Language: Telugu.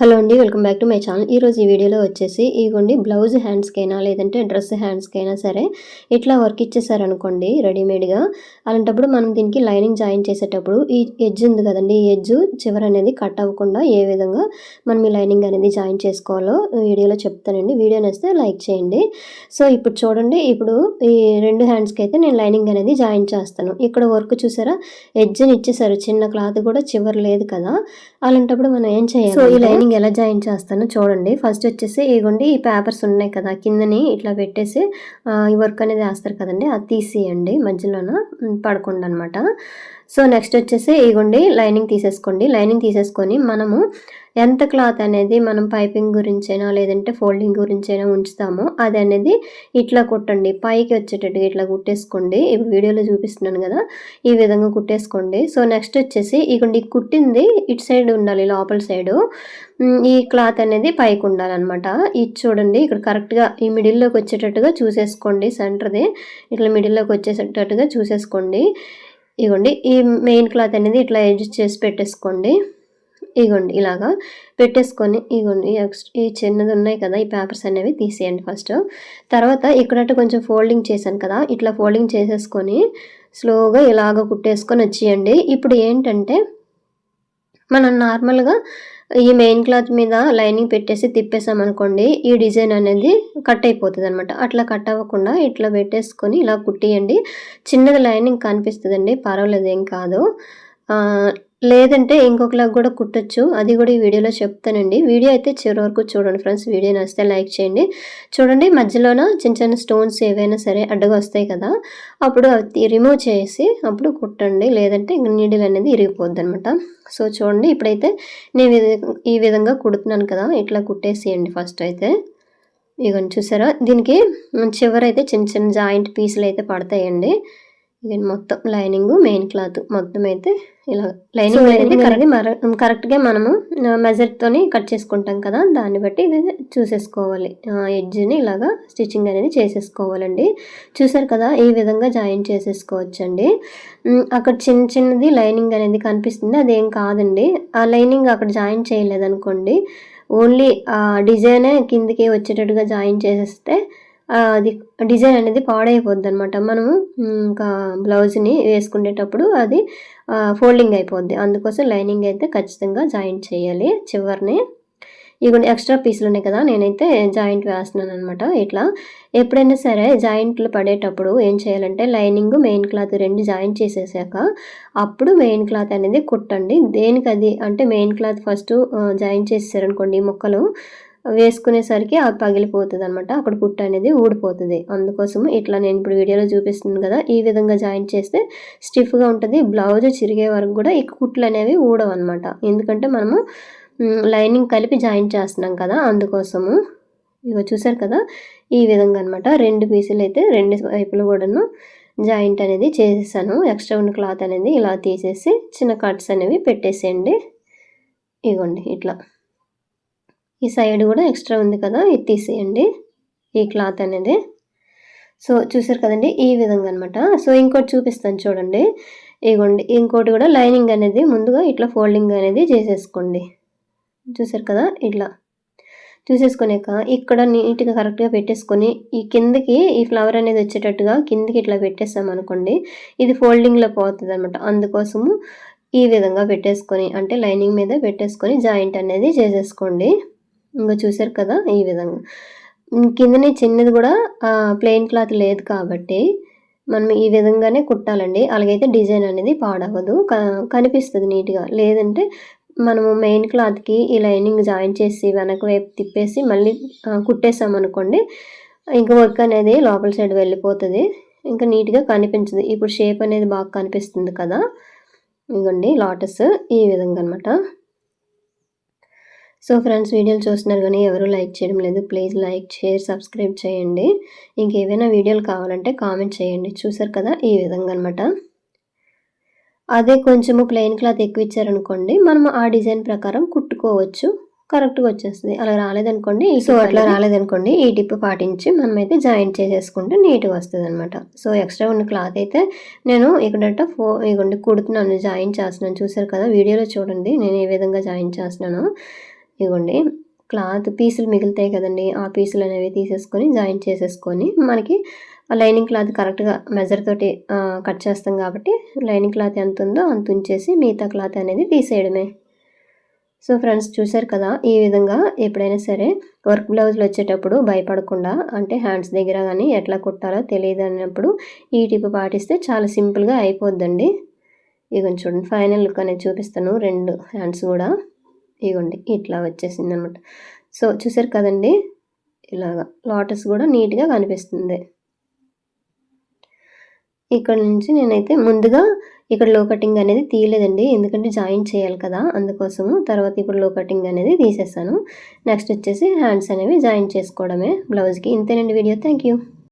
హలో అండి welcome back to my channel. ఈరోజు ఈ వీడియోలో వచ్చేసి ఇగోండి బ్లౌజ్ హ్యాండ్స్కైనా లేదంటే డ్రెస్ హ్యాండ్స్కైనా సరే ఇట్లా వర్క్ ఇచ్చేసారనుకోండి రెడీమేడ్గా. అలాంటప్పుడు మనం దీనికి లైనింగ్ జాయిన్ చేసేటప్పుడు ఈ ఎడ్జ్ ఉంది కదండి ఈ ఎడ్జ్ చివర అనేది కట్ అవ్వకుండా ఏ విధంగా మనం ఈ లైనింగ్ అనేది జాయిన్ చేసుకోవాలో వీడియోలో చెప్తానండి. వీడియో నేస్తే లైక్ చేయండి. సో ఇప్పుడు చూడండి ఇప్పుడు ఈ రెండు హ్యాండ్స్కి అయితే నేను లైనింగ్ అనేది జాయిన్ చేస్తాను. ఇక్కడ వర్క్ చూసారా ఎడ్జ్ని ఇచ్చేసారు. చిన్న క్లాత్ కూడా చివర లేదు కదా. అలాంటప్పుడు మనం ఏం చేయాలి సో ఈ లైనింగ్ ఎలా జాయిన్ చేస్తానో చూడండి. ఫస్ట్ వచ్చేసి ఇగోండి ఈ పేపర్స్ ఉన్నాయి కదా కిందని ఇట్లా పెట్టేసి ఈ వర్క్ అనేది వేస్తారు కదండి అది తీసేయండి మధ్యలోన పడకుండా అనమాట సో నెక్స్ట్ వచ్చేసి ఇగోండి లైనింగ్ తీసేసుకోండి. లైనింగ్ తీసేసుకొని మనము ఎంత క్లాత్ అనేది మనం పైపింగ్ గురించైనా లేదంటే ఫోల్డింగ్ గురించైనా ఉంచుతామో అది అనేది ఇట్లా కుట్టండి. పైకి వచ్చేటట్టుగా ఇట్లా కుట్టేసుకోండి. ఇప్పుడు వీడియోలో చూపిస్తున్నాను కదా ఈ విధంగా కుట్టేసుకోండి. సో నెక్స్ట్ వచ్చేసి ఇగోండి కుట్టింది ఇటు సైడ్ ఉండాలి లోపల సైడు. ఈ క్లాత్ అనేది పైకి ఉండాలన్నమాట. ఇది చూడండి ఇక్కడ కరెక్ట్గా ఈ మిడిల్లోకి వచ్చేటట్టుగా చూసేసుకోండి. సెంటర్ది ఇట్లా మిడిల్లోకి వచ్చేటట్టుగా చూసేసుకోండి. ఇగోండి ఈ మెయిన్ క్లాత్ అనేది ఇట్లా అడ్జస్ట్ చేసి పెట్టేసుకోండి. ఇగోండి ఇలాగా పెట్టేసుకొని ఇగోండి ఈ చిన్నది ఉన్నాయి కదా ఈ పేపర్స్ అనేవి తీసేయండి ఫస్ట్ తర్వాత ఇక్కడట్టు కొంచెం ఫోల్డింగ్ చేశాను కదా ఇట్లా ఫోల్డింగ్ చేసేసుకొని స్లోగా ఇలాగ కుట్టేసుకొని వచ్చేయండి. ఇప్పుడు ఏంటంటే మనం నార్మల్గా ఈ మెయిన్ క్లాత్ మీద లైనింగ్ పెట్టేసి తిప్పేసాం అనుకోండి ఈ డిజైన్ అనేది కట్ అయిపోతుంది అనమాట అట్లా కట్ అవ్వకుండా ఇట్లా పెట్టేసుకొని ఇలా కుట్టియండి. చిన్నది లైనింగ్ కనిపిస్తుందండి పర్వాలేదు ఏం కాదు లేదంటే ఇంకొకలాగా కూడా కుట్టచ్చు. అది కూడా ఈ వీడియోలో చెప్తానండి. వీడియో అయితే చివరి వరకు చూడండి ఫ్రెండ్స్. వీడియో నచ్చితే లైక్ చేయండి. చూడండి మధ్యలోన చిన్న చిన్న స్టోన్స్ ఏవైనా సరే అడ్డగా వస్తాయి కదా అప్పుడు రిమూవ్ చేసి అప్పుడు కుట్టండి. లేదంటే నీడిల్ అనేది ఇరిగిపోద్ది అనమాట సో చూడండి ఇప్పుడైతే నేను ఈ విధంగా కుడుతున్నాను కదా ఇట్లా కుట్టేసేయండి ఫస్ట్ అయితే. ఇక చూసారా? దీనికి చివరైతే చిన్న చిన్న జాయింట్ పీసులు అయితే పడతాయండి. ఇది మొత్తం లైనింగ్ మెయిన్ క్లాత్ మొత్తం అయితే ఇలా లైనింగ్ అనేది కరెక్ట్ కరెక్ట్గా మనము మెజర్తోని కట్ చేసుకుంటాం కదా దాన్ని బట్టి ఇది చూసేసుకోవాలి. ఎడ్జ్ని ఇలాగా స్టిచ్చింగ్ అనేది చేసేసుకోవాలండి. చూసారు కదా ఈ విధంగా జాయిన్ చేసేసుకోవచ్చండి. అక్కడ చిన్న చిన్నది లైనింగ్ అనేది కనిపిస్తుంది అదేం కాదండి. ఆ లైనింగ్ అక్కడ జాయిన్ చేయలేదనుకోండి ఓన్లీ డిజైనే కిందికి వచ్చేటట్టుగా జాయిన్ చేసేస్తే అది డిజైన్ అనేది పాడైపోద్ది అనమాట మనము ఇంకా బ్లౌజ్ని వేసుకునేటప్పుడు అది ఫోల్డింగ్ అయిపోద్ది. అందుకోసం లైనింగ్ అయితే ఖచ్చితంగా జాయింట్ చేయాలి చివరిని. ఇవి ఎక్స్ట్రా పీసులు ఉన్నాయి కదా నేనైతే జాయింట్ వేస్తున్నాను అనమాట ఇట్లా ఎప్పుడైనా సరే జాయింట్లు పడేటప్పుడు ఏం చేయాలంటే లైనింగ్ మెయిన్ క్లాత్ రెండు జాయింట్ చేసేసాక అప్పుడు మెయిన్ క్లాత్ అనేది కుట్టండి. దేనికి అది అంటే మెయిన్ క్లాత్ ఫస్ట్ జాయింట్ చేసేసారనుకోండి ఈ ముక్కలు వేసుకునేసరికి అది పగిలిపోతుంది అనమాట అక్కడ కుట్టు అనేది ఊడిపోతుంది. అందుకోసం ఇట్లా నేను ఇప్పుడు వీడియోలో చూపిస్తున్నాను కదా ఈ విధంగా జాయింట్ చేస్తే స్టిఫ్గా ఉంటుంది. బ్లౌజ్ చిరిగే వరకు కూడా ఈ కుట్లు అనేవి ఊడవు అనమాట ఎందుకంటే మనము లైనింగ్ కలిపి జాయింట్ చేస్తున్నాం కదా అందుకోసము. ఇగో చూసారు కదా ఈ విధంగా అనమాట రెండు పీసులు అయితే రెండు వైపులు కూడాను జాయింట్ అనేది చేసేసాను. ఎక్స్ట్రా ఉన్న క్లాత్ అనేది ఇలా తీసేసి చిన్న కట్స్ అనేవి పెట్టేసేయండి. ఇగోండి ఇట్లా. ఈ సైడ్ కూడా ఎక్స్ట్రా ఉంది కదా ఇది తీసేయండి ఈ క్లాత్ అనేది. సో చూసారు కదండి ఈ విధంగా అనమాట సో ఇంకోటి చూపిస్తాను చూడండి. ఇగోండి ఇంకోటి కూడా లైనింగ్ అనేది ముందుగా ఇట్లా ఫోల్డింగ్ అనేది చేసేసుకోండి. చూసారు కదా ఇట్లా. చూసేసుకునేక ఇక్కడ నీట్గా కరెక్ట్గా పెట్టేసుకొని ఈ కిందకి ఈ ఫ్లవర్ అనేది వచ్చేటట్టుగా కిందకి ఇట్లా పెట్టేస్తాం అనుకోండి ఇది ఫోల్డింగ్లో పోతుంది అనమాట అందుకోసము ఈ విధంగా పెట్టేసుకొని అంటే లైనింగ్ మీద పెట్టేసుకొని జాయింట్ అనేది చేసేసుకోండి. ఇంకా చూసారు కదా ఈ విధంగా. కిందనే చిన్నది కూడా ప్లెయిన్ క్లాత్ లేదు కాబట్టి మనం ఈ విధంగానే కుట్టాలండి. అలాగైతే డిజైన్ అనేది పాడవదు కనిపిస్తుంది నీట్గా. లేదంటే మనము మెయిన్ క్లాత్కి ఈ లైనింగ్ జాయిన్ చేసి వెనక వైపు తిప్పేసి మళ్ళీ కుట్టేసామనుకోండి ఇంకా వర్క్ అనేది లోపల సైడ్ వెళ్ళిపోతుంది. ఇంకా నీట్గా కనిపించదు. ఇప్పుడు షేప్ అనేది బాగా కనిపిస్తుంది కదా. ఇదిగోండి లాటస్ ఈ విధంగా అనమాట సో ఫ్రెండ్స్ వీడియోలు చూస్తున్నారు కానీ ఎవరు లైక్ చేయడం లేదు. ప్లీజ్ లైక్ షేర్ సబ్స్క్రైబ్ చేయండి. ఇంకేమైనా వీడియోలు కావాలంటే కామెంట్ చేయండి. చూసారు కదా ఈ విధంగా అనమాట అదే కొంచెము ప్లెయిన్ క్లాత్ ఎక్కువ ఇచ్చారనుకోండి మనం ఆ డిజైన్ ప్రకారం కుట్టుకోవచ్చు. కరెక్ట్గా వచ్చేస్తుంది. అలా రాలేదనుకోండి సో అట్లా రాలేదనుకోండి ఈ టిప్ పాటించి మనమైతే జాయింట్ చేసేసుకుంటే నీట్గా వస్తుంది అనమాట సో ఎక్స్ట్రా ఉన్న క్లాత్ అయితే నేను ఇక్కడట ఫో ఇవ్వండి కుడుతున్నాను జాయిన్ చేస్తున్నాను. చూసారు కదా వీడియోలో చూడండి నేను ఏ విధంగా జాయిన్ చేస్తున్నాను. ఇవ్వండి క్లాత్ పీసులు మిగులుతాయి కదండి ఆ పీసులు అనేవి తీసేసుకొని జాయిన్ చేసేసుకొని మనకి ఆ లైనింగ్ క్లాత్ కరెక్ట్గా మెజర్ తోటి కట్ చేస్తాం కాబట్టి లైనింగ్ క్లాత్ ఎంత ఉందో అంత ఉంచేసి మిగతా క్లాత్ అనేది తీసేయడమే. సో ఫ్రెండ్స్ చూశారు కదా ఈ విధంగా ఎప్పుడైనా సరే వర్క్ బ్లౌజులు వచ్చేటప్పుడు భయపడకుండా అంటే హ్యాండ్స్ దగ్గర కానీ ఎట్లా కుట్టాలో తెలియదు అన్నప్పుడు ఈ టిప్ పాటిస్తే చాలా సింపుల్గా అయిపోద్దండి. ఇక చూడండి ఫైనల్ లుక్ అనేది చూపిస్తాను రెండు హ్యాండ్స్ కూడా. ఇగోండి ఇట్లా వచ్చేసింది అనమాట సో చూసారు కదండి? ఇలాగా లోటస్ కూడా నీట్గా కనిపిస్తుంది. ఇక్కడ నుంచి నేనైతే ముందుగా ఇక్కడ లో కటింగ్ అనేది తీయలేదండి. ఎందుకంటే జాయిన్ చేయాలి కదా అందుకోసము తర్వాత ఇప్పుడు లో కటింగ్ అనేది తీసేసాను. నెక్స్ట్ వచ్చేసి హ్యాండ్స్ అనేవి జాయిన్ చేసుకోవడమే బ్లౌజ్కి. ఇంతేనండి వీడియో. Thank you